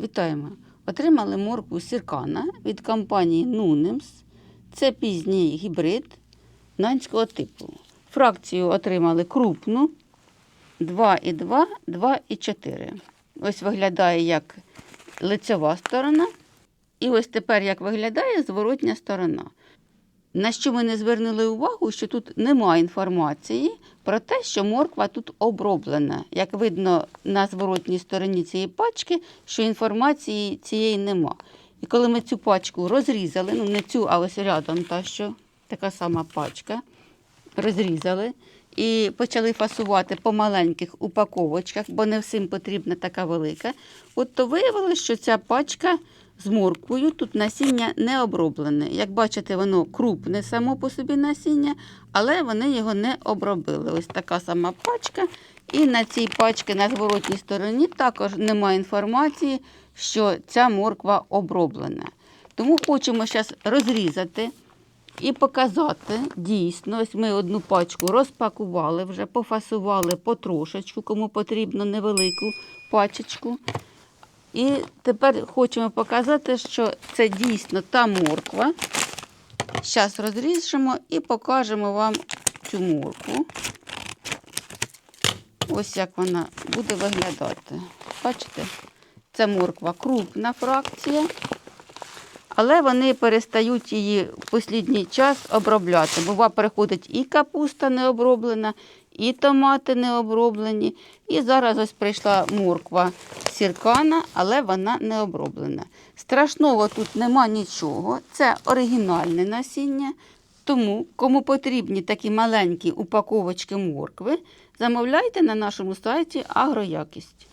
Вітаємо! Отримали моркву сіркана від компанії Нунемс. Це пізній гібрид нанського типу. Фракцію отримали крупну 2,2, 2,4. Ось виглядає як лицева сторона. І ось тепер як виглядає зворотня сторона. На що ми не звернули увагу, що тут немає інформації про те, що морква тут оброблена. Як видно на зворотній стороні цієї пачки, що інформації цієї нема. І коли ми цю пачку розрізали, ну не цю, а ось рядом та що така сама пачка, розрізали і почали фасувати по маленьких упаковочках, бо не всім потрібна така велика. От то виявилося, що ця пачка з морквою тут насіння не оброблене. Як бачите, воно крупне само по собі насіння, але вони його не обробили. Ось така сама пачка. І на цій пачці на зворотній стороні також немає інформації, що ця морква оброблена. Тому хочемо зараз розрізати і показати дійсно. Ось ми одну пачку розпакували вже, пофасували потрошечку, кому потрібно невелику пачечку. І тепер хочемо показати, що це дійсно та морква. Зараз розріжемо і покажемо вам цю моркву. Ось як вона буде виглядати. Бачите? Це морква крупна фракція, але вони перестають її в останній час обробляти. Бува, приходить і капуста не оброблена, і томати не оброблені. І зараз ось прийшла морква сіркана, але вона не оброблена. Страшного тут нема нічого. Це оригінальне насіння. Тому, кому потрібні такі маленькі упаковочки моркви, замовляйте на нашому сайті Агроякість.